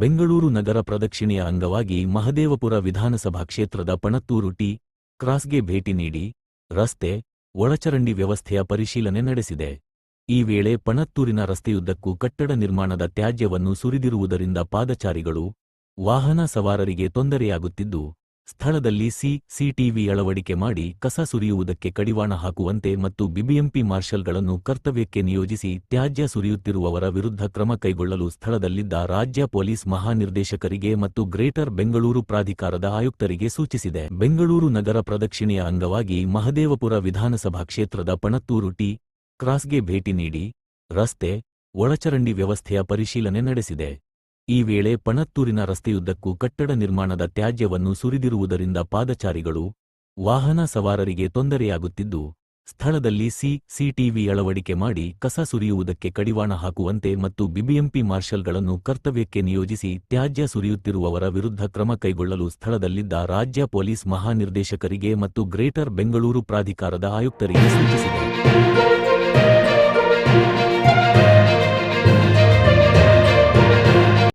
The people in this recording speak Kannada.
ಬೆಂಗಳೂರು ನಗರ ಪ್ರದಕ್ಷಿಣೆಯ ಅಂಗವಾಗಿ ಮಹದೇವಪುರ ವಿಧಾನಸಭಾ ಕ್ಷೇತ್ರದ ಪಣತ್ತೂರು ಟಿ ಕ್ರಾಸ್ಗೆ ಭೇಟಿ ನೀಡಿ ರಸ್ತೆ, ಒಳಚರಂಡಿ ವ್ಯವಸ್ಥೆಯ ಪರಿಶೀಲನೆ ನಡೆಸಿದೆ. ಈ ವೇಳೆ ಪಣತ್ತೂರಿನ ರಸ್ತೆಯುದ್ದಕ್ಕೂ ಕಟ್ಟಡ ನಿರ್ಮಾಣದ ತ್ಯಾಜ್ಯವನ್ನು ಸುರಿದಿರುವುದರಿಂದ ಪಾದಚಾರಿಗಳು, ವಾಹನ ಸವಾರರಿಗೆ ತೊಂದರೆಯಾಗುತ್ತಿದ್ದು ಸ್ಥಳದಲ್ಲಿ ಸಿಸಿಟಿವಿ ಅಳವಡಿಕೆ ಮಾಡಿ ಕಸ ಸುರಿಯುವುದಕ್ಕೆ ಕಡಿವಾಣ ಹಾಕುವಂತೆ ಮತ್ತು ಬಿಬಿಎಂಪಿ ಮಾರ್ಷಲ್ಗಳನ್ನು ಕರ್ತವ್ಯಕ್ಕೆ ನಿಯೋಜಿಸಿ ತ್ಯಾಜ್ಯ ಸುರಿಯುತ್ತಿರುವವರ ವಿರುದ್ಧ ಕ್ರಮ ಕೈಗೊಳ್ಳಲು ಸ್ಥಳದಲ್ಲಿದ್ದ ರಾಜ್ಯ ಪೊಲೀಸ್ ಮಹಾನಿರ್ದೇಶಕರಿಗೆ ಮತ್ತು ಗ್ರೇಟರ್ ಬೆಂಗಳೂರು ಪ್ರಾಧಿಕಾರದ ಆಯುಕ್ತರಿಗೆ ಸೂಚಿಸಿದೆ. ಬೆಂಗಳೂರು ನಗರ ಪ್ರದಕ್ಷಿಣೆಯ ಅಂಗವಾಗಿ ಮಹದೇವಪುರ ವಿಧಾನಸಭಾ ಕ್ಷೇತ್ರದ ಪಣತ್ತೂರು ಟಿ, ಕ್ರಾಸ್ಗೆ ಭೇಟಿ ನೀಡಿ ರಸ್ತೆ, ಒಳಚರಂಡಿ ವ್ಯವಸ್ಥೆಯ ಪರಿಶೀಲನೆ ನಡೆಸಿದೆ. ಈ ವೇಳೆ ಪಣತ್ತೂರಿನ ರಸ್ತೆಯುದ್ದಕ್ಕೂ ಕಟ್ಟಡ ನಿರ್ಮಾಣದ ತ್ಯಾಜ್ಯವನ್ನು ಸುರಿದಿರುವುದರಿಂದ ಪಾದಚಾರಿಗಳು, ವಾಹನ ಸವಾರರಿಗೆ ತೊಂದರೆಯಾಗುತ್ತಿದ್ದು, ಸ್ಥಳದಲ್ಲಿ ಸಿ ಸಿಟಿವಿ ಅಳವಡಿಕೆ ಮಾಡಿ ಕಸ ಸುರಿಯುವುದಕ್ಕೆ ಕಡಿವಾಣ ಹಾಕುವಂತೆ ಮತ್ತು ಬಿಬಿಎಂಪಿ ಮಾರ್ಷಲ್ಗಳನ್ನು ಕರ್ತವ್ಯಕ್ಕೆ ನಿಯೋಜಿಸಿ ತ್ಯಾಜ್ಯ ಸುರಿಯುತ್ತಿರುವವರ ವಿರುದ್ಧ ಕ್ರಮ ಕೈಗೊಳ್ಳಲು ಸ್ಥಳದಲ್ಲಿದ್ದ ರಾಜ್ಯ ಪೊಲೀಸ್ ಮಹಾನಿರ್ದೇಶಕರಿಗೆ ಮತ್ತು ಗ್ರೇಟರ್ ಬೆಂಗಳೂರು ಪ್ರಾಧಿಕಾರದ ಆಯುಕ್ತರಿಗೆ ಸೂಚಿಸಿದೆ.